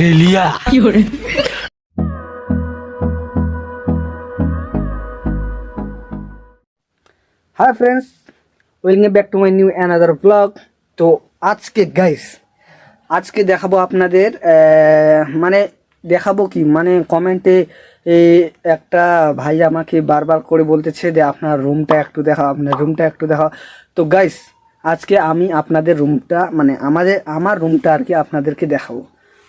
ডেলিয়া। Hi friends welcome back to my new another blog তো আজকে guys আজকে দেখাবো আপনাদের মানে দেখাবো কি মানে কমেন্টে একটা ভাই আমাকে বারবার করে বলতেছে যে আপনার রুমটা একটু দেখাও, আপনার রুমটা একটু দেখাও। তো গাইস আজকে আমি আপনাদের রুমটা মানে আমাদের, আমার রুমটা আর কি আপনাদেরকে দেখাবো।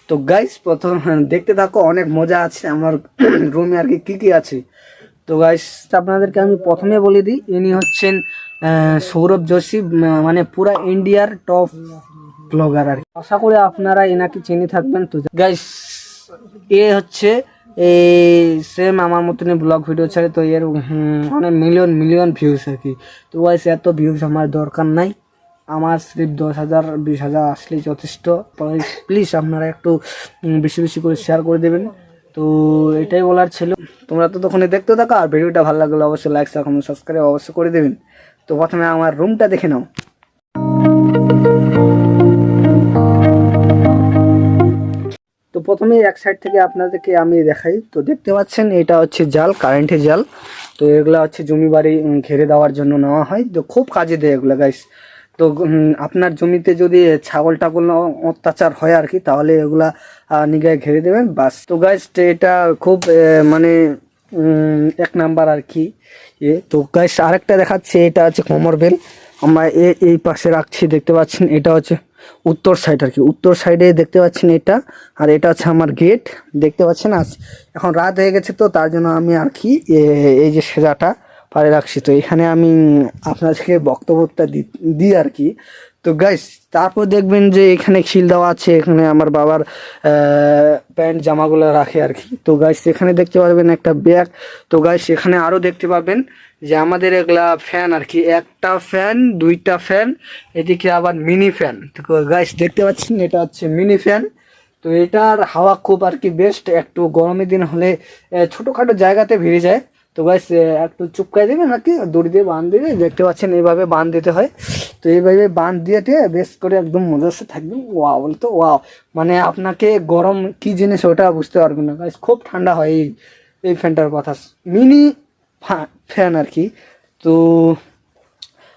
তো গাইস প্রথম দেখতে থাকো, অনেক মজা আছে, আমার রুমে আর কি কী কী আছে। তো গাইস আপনাদেরকে আমি প্রথমে বলে দিই, ইনি হচ্ছেন সৌরভ যোশী মানে পুরা ইন্ডিয়ার টপ ব্লগার আর। আশা করি আপনারা এনাকে চিনি থাকবেন। তো গাইস এ হচ্ছে এই সেম আমার মতন ব্লগ ভিডিও ছাড়ে, তো এর অনেক মিলিয়ন মিলিয়ন ভিউজ আর কি। তো গাইস এত ভিউজ আমার দরকার নাই। আমার স্লিপ দশ হাজার, বিশ হাজার আসলেই যথেষ্ট। প্লিজ আপনারা একটু বেশি বেশি করে শেয়ার করে দেবেন। তো এটাই বলার ছিল। তোমরা তো তখন দেখতে থাকো, আর ভিডিওটা ভালো লাগলে অবশ্যই লাইক সাবস্ক্রাইব অবশ্যই করে দেবেন। তো প্রথমে আমার রুমটা দেখে নাও। তো প্রথমে এক সাইড থেকে আপনাদেরকে আমি দেখাই। তো দেখতে পাচ্ছেন, এটা হচ্ছে জাল কারেন্টের জাল। তো এগুলো হচ্ছে জমি বাড়ি ঘেরে দেওয়ার জন্য নেওয়া হয়। তো খুব কাজে দেয় এগুলো গাইস তো আপনার জমিতে যদি ছাগল টাগল অত্যাচার হয় আর কি তাহলে এগুলা নিগায় ঘেরে দেবেন। বাস। তো গাইস এটা খুব মানে এক নাম্বার আর কি এ তো গাইস আরেকটা দেখাচ্ছে, এটা হচ্ছে কোমর বেল আমরা এ- এই পাশে রাখছি, দেখতে পাচ্ছেন, এটা হচ্ছে উত্তর সাইড আর কি উত্তর সাইডে দেখতে পাচ্ছেন এটা, আর এটা হচ্ছে আমার গেট দেখতে পাচ্ছেন, আজ এখন রাত হয়ে গেছে তো, তার জন্য আমি আর কি এই যে সেজাটা পারে রাখছি। তো এখানে আমি আপনাদেরকে বক্তব্যটা দি- দিই আর কি। তো গাইস তারপর দেখবেন যে এখানে খিল দেওয়া আছে, এখানে আমার বাবার প্যান্ট, জামাগুলো রাখে আর কি। তো গাইস এখানে দেখতে পারবেন একটা ব্যাগ তো গাইস এখানে আরও দেখতে পাবেন যে আমাদের এগুলা ফ্যান আর কি। একটা ফ্যান দুইটা ফ্যান এদিকে আবার মিনি ফ্যান তো গাইস দেখতে পাচ্ছেন, এটা হচ্ছে মিনি ফ্যান তো এটার হাওয়া খুব আর কি বেস্ট একটু গরমের দিন হলে ছোটোখাটো জায়গাতে ভিড়ে যায়। তো গাইস একটু চুপকাই দেবে নাকি? দড়ি দিয়ে বাঁধ দিবে? দেখতে পাচ্ছেন এইভাবে বাঁধ দিতে হয়। তো এইভাবে বাঁধ দিয়ে বেশ করে একদম মজাসে থাকবেন ওয়াও বলতো ওয়া মানে আপনাকে গরম কি জিনিস ওটা বুঝতে পারবেন না। গাইস খুব ঠান্ডা হয় এই এই ফ্যানটার কথা। মিনি ফ্যান আর কি। তো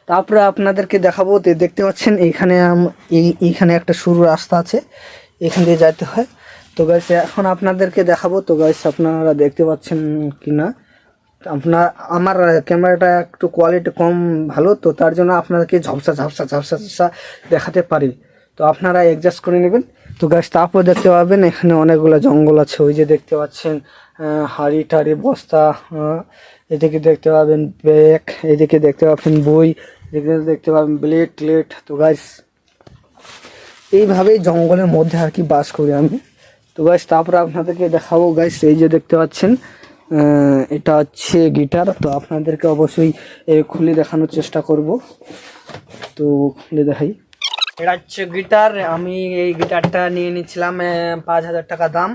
তারপরে আপনাদেরকে দেখাবো তো, দেখতে পাচ্ছেন এই- এইখানে একটা সরু রাস্তা আছে। এখান দিয়ে যেতে হয়। তো গাইস এখন আপনাদেরকে দেখাবো। তো গাইস আপনারা দেখতে পাচ্ছেন কি না আপনার, আমার ক্যামেরাটা একটু কোয়ালিটি কম ভালো, তো তার জন্য আপনাদেরকে ঝপসা, ঝাপসা ঝাপসা ঝাপসা দেখাতে পারি। তো আপনারা অ্যাডজাস্ট করে নেবেন। তো গাছ তারপর দেখতে পাবেন, এখানে অনেকগুলো জঙ্গল আছে। ওই যে দেখতে পাচ্ছেন হাড়ি টাড়ি, বস্তা এদিকে দেখতে পাবেন ব্যাগ এদিকে দেখতে পাবেন বই, এদিকে দেখতে পাবেন ব্লেড টেলেট তো গাছ এইভাবেই জঙ্গলের মধ্যে আর কি বাস করি আমি। তো গাইস তারপরে আপনাদেরকে দেখাবো। গাইস এই যে দেখতে পাচ্ছেন এটা হচ্ছে গিটার। তো আপনাদেরকে অবশ্যই খুলে দেখানোর চেষ্টা করব। তো খুলে দেখাই। এটা হচ্ছে গিটার। আমি এই গিটারটা নিয়ে নিচ্ছিলাম পাঁচ হাজার টাকা দাম।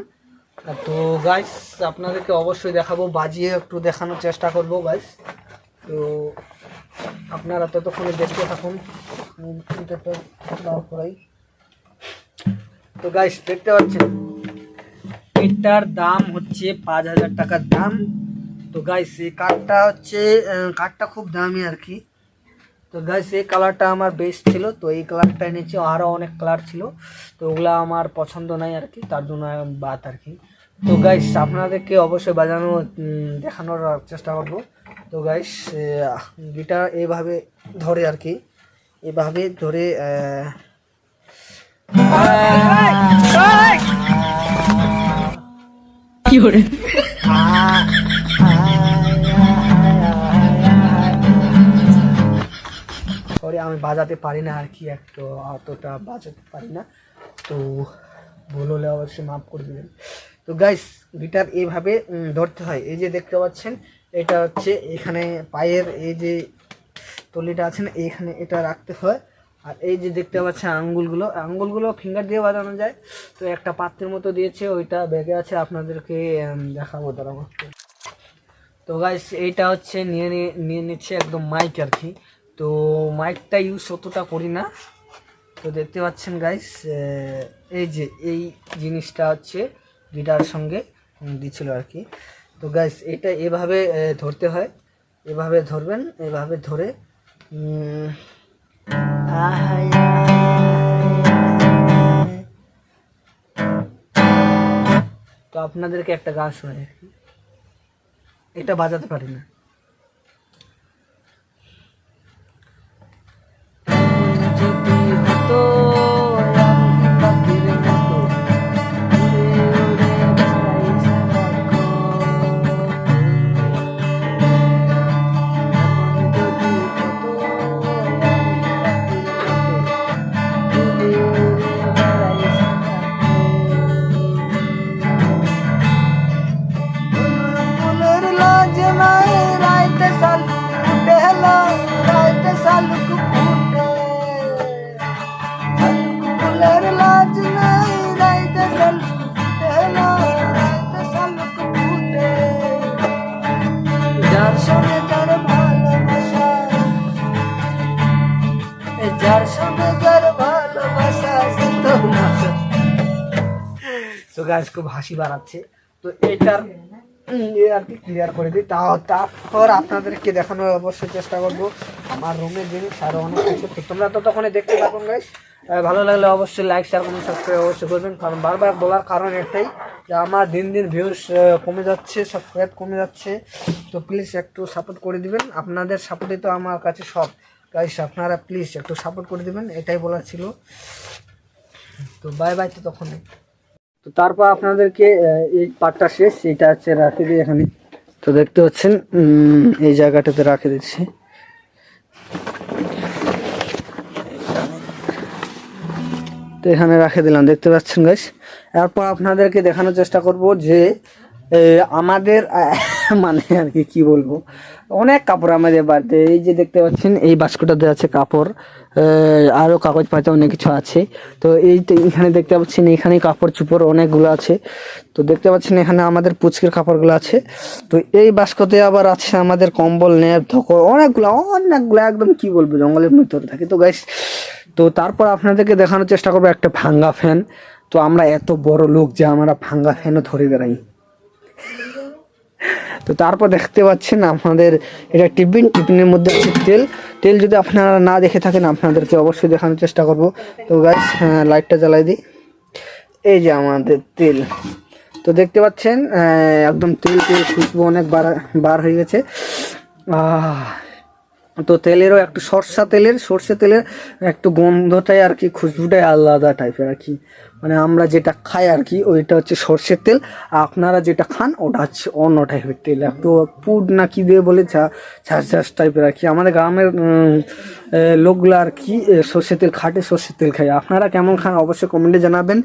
তো গাইস আপনাদেরকে অবশ্যই দেখাবো, বাজিয়ে একটু দেখানোর চেষ্টা করব গাইস তো আপনারা ততক্ষণে দেখতে থাকুন। করাই। তো গাইস দেখতে পাচ্ছেন? এটার দাম হচ্ছে পাঁচ হাজার টাকার দাম। তো গাইস এই কাঠটা হচ্ছে কাঠটা খুব দামি আর কি। তো গাইস এই কালারটা আমার বেস্ট ছিল। তো এই কালারটা এনেছি আরও অনেক কালার ছিল। তো ওগুলো আমার পছন্দ নাই আর কি, তার জন্য বাদ আর কি। তো গাইস আপনাদেরকে অবশ্যই বাজানো দেখানোর চেষ্টা করব। তো গাইস গিটার এইভাবে ধরে আর কি, এভাবে ধরে আহ, সরি আমি বাজাতে পারি না আর কি একটু অতটা বাজাতে পারি না। তো ভুল হলে অবশ্যই মাফ করে দেবেন। তো গাইস গিটার এইভাবে ধরতে হয়। এই যে দেখতে পাচ্ছেন এটা হচ্ছে এখানে পায়ের এই যে তলিটা আছে না এইখানে এটা রাখতে হয়। আর এই যে দেখতে পাচ্ছেন আঙ্গুলগুলো আঙ্গুলগুলো ফিঙ্গার দিয়ে বাজানো যায়। তো একটা পাত্রের মতো দিয়েছে, ওইটা ব্যাগে আছে, আপনাদেরকে দেখাবো, দাঁড়াবো। তো গাইস এইটা হচ্ছে নিয়ে নিয়ে- নিচ্ছে একদম মাইক আর কি। তো মাইকটা ইউজ অতটা করি না। তো দেখতে পাচ্ছেন গাইস এই যে, এই জিনিসটা হচ্ছে গিটার সঙ্গে দিছিল আর কি। তো গাইস এটা এভাবে ধরতে হয়। এভাবে ধরবেন, এভাবে ধরে। তো আপনাদেরকে একটা গান শোনাই আর কি এটা বাজাতে পারি না। গাছ খুব হাসি বাড়াচ্ছে তো এটার আর কি ক্লিয়ার করে দিই। তা, তারপর আপনাদেরকে দেখানোর অবশ্যই চেষ্টা করব। আমার রুমের জিনিস আরও অনেক কিছু তোমরা তো তখন দেখতে থাকুন গাইস ভালো লাগলে অবশ্যই লাইক শেয়ার কমেন্ট সাবস্ক্রাইব অবশ্যই করবেন। কারণ বারবার বলার কারণ একটাই যে আমার দিন দিন ভিউস কমে যাচ্ছে সাবস্ক্রাইব কমে যাচ্ছে। তো প্লিজ একটু সাপোর্ট করে দিবেন। আপনাদের সাপোর্টে তো আমার কাছে সব। গাইস আপনারা প্লিজ একটু সাপোর্ট করে দিবেন। এটাই বলার ছিল। তো বাই বাই তো তখন তো তারপর আপনাদেরকে এই পাটটা শেষ এটা হচ্ছে রাখে দিই এখানে। তো দেখতে পাচ্ছেন এই জায়গাটাতে রাখে দিচ্ছি। তো এখানে রাখে দিলাম, দেখতে পাচ্ছেন গাছ এরপর আপনাদেরকে দেখানোর চেষ্টা করব যে আমাদের মানে আর কি বলব? অনেক কাপড় আমাদের বাড়িতে। এই যে দেখতে পাচ্ছেন এই বাস্কটাতে আছে কাপড়। আহ, আরও কাগজ পাতা অনেক কিছু আছে। তো এই এখানে দেখতে পাচ্ছেন এখানে কাপড় চুপড় অনেকগুলো আছে। তো দেখতে পাচ্ছেন এখানে আমাদের পুচকের কাপড়গুলো আছে। তো এই বাস্কতে আবার আছে আমাদের কম্বল নেপ ধকর অনেকগুলো অনেকগুলো একদম কি বলব জঙ্গলের ভিতরে থাকে। তো গাইস তো তারপর আপনাদেরকে দেখানোর চেষ্টা করব একটা ভাঙ্গা ফ্যান তো আমরা এত বড় লোক যে আমরা ভাঙ্গা ফ্যানও ধরে বেড়াই। তো তারপর দেখতে পাচ্ছেন আপনাদের এটা টিফিন। টিফিনের মধ্যে আছে তেল। তেল যদি আপনারা না দেখে থাকেন, আপনাদেরকে অবশ্যই দেখানোর চেষ্টা করব। তো গাছ লাইটটা জ্বালাই দিই। এই যে আমাদের তেল। তো দেখতে পাচ্ছেন একদম তেল তেল খুশবু অনেক বার বার হয়ে গেছে। তো তেলেরও একটু সরষা তেলের, সর্ষে তেলের একটু গন্ধটাই আর কি, খুশবুটাই আলাদা টাইপের আর কি। মানে আমরা যেটা খাই আর কি, ওইটা হচ্ছে সর্ষের তেল। আপনারা যেটা খান, ওটা হচ্ছে অন্য টাইপের তেল। একটু পুড না কি দিয়ে বলে, ঝা, ঝাঁস ঝাঁস টাইপের আর কি। আমাদের গ্রামের লোকগুলো আর কি সর্ষের তেল খাটে, সর্ষের তেল খায়। আপনারা কেমন খান, অবশ্যই কমেন্টে জানাবেন।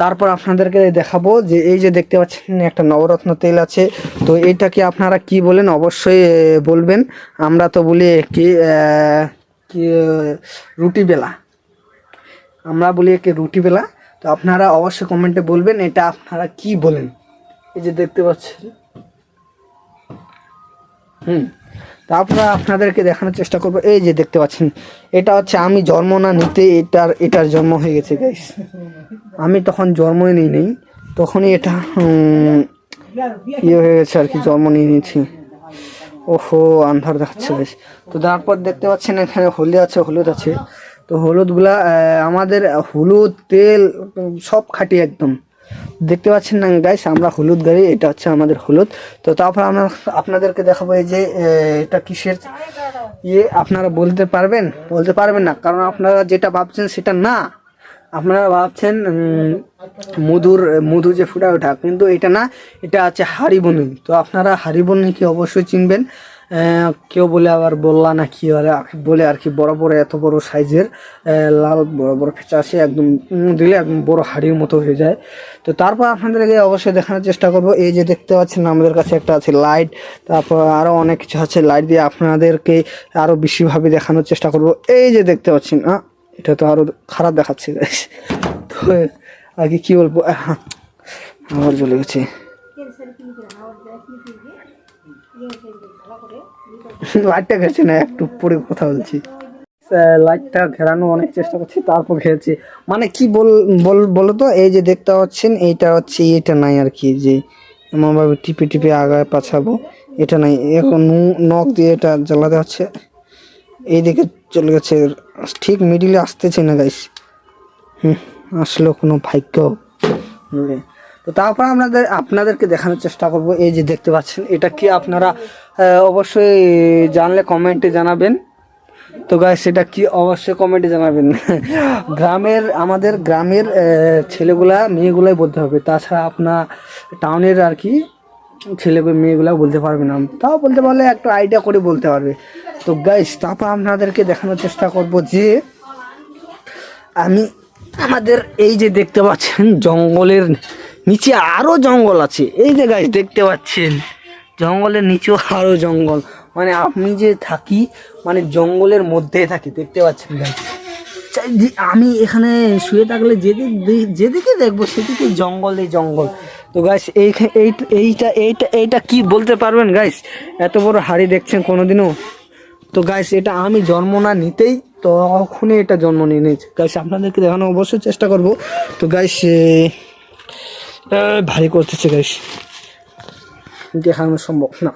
তারপর আপনাদেরকে দেখাবো যে, এই যে দেখতে পাচ্ছেন, একটা নবরত্ন তেল আছে। তো এইটাকে আপনারা কি বলেন, অবশ্যই বলবেন। আমরা তো বলি কি, রুটি বেলা। আমরা বলি একে রুটি বেলা। তো আপনারা অবশ্যই কমেন্টে বলবেন এটা আপনারা কি বলেন। এই যে দেখতে পাচ্ছেন। হুম। তো আপনারা আপনাদেরকে দেখানোর চেষ্টা করব। এই যে দেখতে পাচ্ছেন, এটা হচ্ছে আমি জন্ম না নিতে এটার এটার জন্ম হয়ে গেছে গাইস আমি তখন জন্মই নিই নেই, তখনই এটা ইয়ে হয়ে গেছে আর কি, জন্ম নিয়ে নিয়েছি। ওহো, আন্ধার দেখাচ্ছে বেশ তো তারপর দেখতে পাচ্ছেন এখানে হলুদ আছে হলুদ আছে। তো হলুদগুলা আমাদের হলুদ, তেল, সব খাটি একদম। দেখতে পাচ্ছেন না গাইস আমরা হলুদ গাড়ি, এটা হচ্ছে আমাদের হলুদ। তো তারপর আমরা আপনাদেরকে দেখাবো এই যে এটা কিসের? ইয়ে আপনারা বলতে পারবেন? বলতে পারবেন না, কারণ আপনারা যেটা ভাবছেন সেটা না। আপনারা ভাবছেন মধুর, মধু যে ফুটা ওঠা, কিন্তু এটা না, এটা আছে হারিবনি। তো আপনারা হারিবনিকে অবশ্যই চিনবেন। কেউ বলে আবার বললা না কি বলে বলে আর কি বড় বড়, এত বড় সাইজের লাল বড় বড় ফেঁচা আসে একদম দিলে একদম বড় হাড়ির মতো হয়ে যায়। তো তারপর আপনাদেরকে অবশ্যই দেখানোর চেষ্টা করব। এই যে দেখতে পাচ্ছেন, আমাদের কাছে একটা আছে লাইট, তারপর আরও অনেক কিছু আছে লাইট দিয়ে আপনাদেরকে আরও বেশিভাবে দেখানোর চেষ্টা করব। এই যে দেখতে পাচ্ছেন এটা তো আরও খারাপ দেখাচ্ছে তো, আগে কি বলব আমার চলে গেছে। লাইটটা গেছে না একটু পরে কথা বলছি। লাইটটা ঘেরানো অনেক চেষ্টা করছি তারপর ঘেরেছি। মানে কি বল বল তো এই যে দেখতে পাচ্ছেন এইটা হচ্ছে এটা নাই আর কি যে এমনভাবে টিপে টিপে আগায় পাছাবো এটা নাই। এখন নখ দিয়ে এটা জ্বালাতে হচ্ছে। এইদিকে চলে গেছে ঠিক মিডিলে আসতেছে না গাইস হুম আসলো কোনো ভাগ্য। তো তারপর আপনাদের আপনাদেরকে দেখানোর চেষ্টা করব। এই যে দেখতে পাচ্ছেন এটা কি আপনারা অবশ্যই জানলে কমেন্টে জানাবেন। তো গাইস সেটা কি অবশ্যই কমেন্টে জানাবেন। গ্রামের, আমাদের গ্রামের ছেলেগুলা, মেয়েগুলাই বলতে হবে। তাছাড়া আপনার টাউনের আর কি ছেলেগুলো মেয়েগুলা বলতে পারবে না। তাও বলতে পারলে একটা আইডিয়া করে বলতে পারবে। তো গাইস তারপর আপনাদেরকে দেখানোর চেষ্টা করব যে, আমি আমাদের এই যে দেখতে পাচ্ছেন, জঙ্গলের নিচে আরও জঙ্গল আছে। এই যে গাছ দেখতে পাচ্ছেন। জঙ্গলের নিচেও আরও জঙ্গল। মানে আমি যে থাকি মানে জঙ্গলের মধ্যে থাকি, দেখতে পাচ্ছেন গাছ আমি এখানে শুয়ে থাকলে যেদিক যেদিকে দেখব সেদিকে জঙ্গলে জঙ্গল। তো গাইস এই এইটা এইটা এইটা কি বলতে পারবেন গাইস এত বড় হাড়ি দেখছেন কোনোদিনও? তো গাইস এটা আমি জন্ম না নিতেই তখনই এটা জন্ম নিয়ে নিয়েছে। গাইস আপনাদেরকে দেখানো অবশ্যই চেষ্টা করব। তো গাইস ভারী করতেছে গাইস দেখানো সম্ভব না।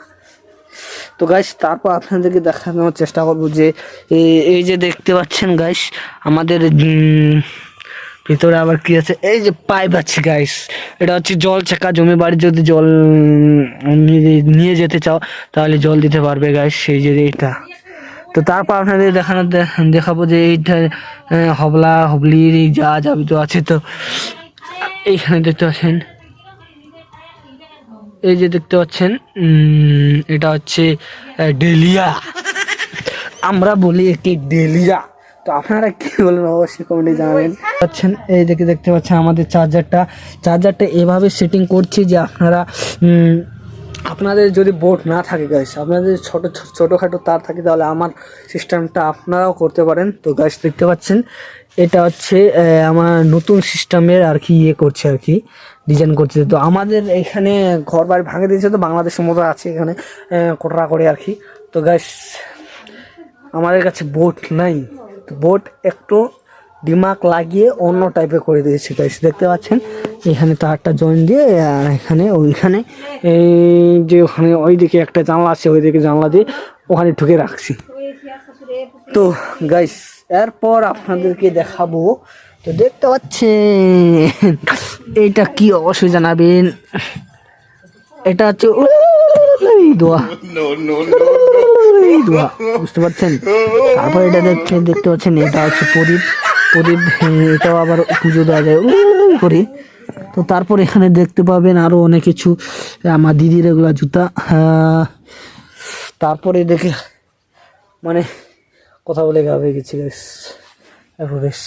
তো গাইস তারপর আপনাদেরকে দেখানোর চেষ্টা করব যে এই- যে দেখতে পাচ্ছেন গাইস আমাদের ভিতরে আবার কি আছে? এই যে পাইপ আছে গাইস এটা হচ্ছে জল ছেঁকা জমি বাড়ি, যদি জল নিয়ে- যেতে চাও, তাহলে জল দিতে পারবে গাইস সেই যে এটা তো তারপর আপনাদের দেখানো দেখাবো যে এইটা হবলা হবলির যা যাবি তো আছে তো, এইখানে দেখতে পাচ্ছেন। এই যে দেখতে পাচ্ছেন এটা হচ্ছে ডেলিয়া। আমরা বলি একটি ডেলিয়া। তো আপনারা কি বলবেন? অবশ্যই কমেন্টে জানাবেন। পাচ্ছেন, এই দেখে দেখতে পাচ্ছেন আমাদের চার্জারটা চার্জারটা এভাবে সেটিং করছি যে আপনারা আপনাদের যদি বোর্ড না থাকে গাইস আপনাদের ছোট ছোট, ছোটোখাটো তার থাকে, তাহলে আমার সিস্টেমটা আপনারাও করতে পারেন। তো গাইস দেখতে পাচ্ছেন, এটা হচ্ছে আমার নতুন সিস্টেমের আর কি ইয়ে করছে আর কি ডিজাইন করছে। তো, আমাদের এখানে ঘর বাড়ি ভাঙে দিয়েছে তো, বাংলাদেশের মতো আছে এখানে কোটরা করে আর কি। তো গাইস আমাদের কাছে বোট নাই। তো বোট একটু দিমাগ লাগিয়ে অন্য টাইপের করে দিয়েছে গাইস দেখতে পাচ্ছেন? এখানে তারটা জয়েন দিয়ে, আর এখানে ওইখানে, এই যে ওখানে ওইদিকে একটা জানলা আছে, ওইদিকে জানলা দিয়ে ওখানে ঢুকে রাখছি। তো গাইস এরপর আপনাদেরকে দেখাবো। তো দেখতে পাচ্ছেন এটা কি অবশ্যই জানাবেন? এটা হচ্ছে বুঝতে পারছেন তারপর এটা দেখতে দেখতে পাচ্ছেন এটা হচ্ছে প্রদীপ প্রদীপ এটাও আবার পুজো দেওয়া যায় করে। তো তারপর এখানে দেখতে পাবেন আরও অনেক কিছু। আমার দিদির এগুলো জুতা হ্যাঁ। তারপরে দেখে মানে কথা বলে গাবে গেছি রেস রেস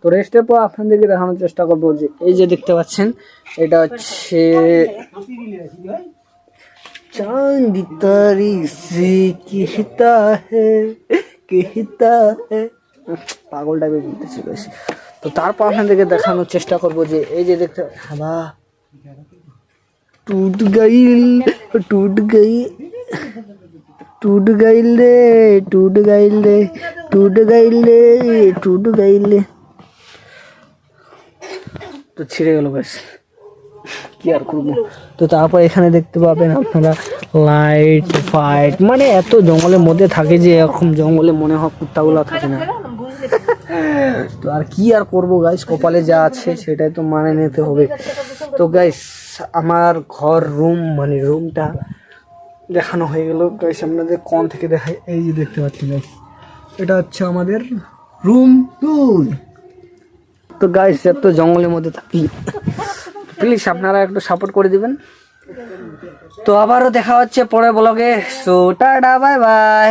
তো রেস্টের পর আপনাদেরকে দেখানোর চেষ্টা করব যে, এই যে দেখতে পাচ্ছেন, এটা হচ্ছে চাঁদ তারি সে হে কেহিতা হে। পাগল টাইপের বলতেছি বেশ তো তারপর আপনাদেরকে দেখানোর চেষ্টা করব যে, এই যে দেখতে হাবা। টুট গাইল, টুট গাই টুট গাইল রে, টুট গাইল রে, টুট গাইল রে, টুট গাইল রে। তো ছিঁড়ে গেল বেশ কি আর করব? তো তারপর এখানে দেখতে পাবেন আপনারা লাইট ফাইট। মানে এত জঙ্গলের মধ্যে থাকে যে, এরকম জঙ্গলে মনে হয় কুত্তাগুলো থাকে না। তো আর কি আর করব গাইস কপালে যা আছে সেটাই তো মানে নিতে হবে। তো গাইস আমার ঘর রুম মানে রুমটা দেখানো হয়ে গেল। গাইস আপনাদের কোন থেকে দেখাই। এই যে দেখতে পাচ্ছি গাইস এটা হচ্ছে আমাদের রুম টুর তো গাইস এত জঙ্গলের মধ্যে থাকি। প্লিজ আপনারা একটু সাপোর্ট করে দিবেন। তো আবারও দেখা হচ্ছে পরে ব্লগে সো টাটা বাই বাই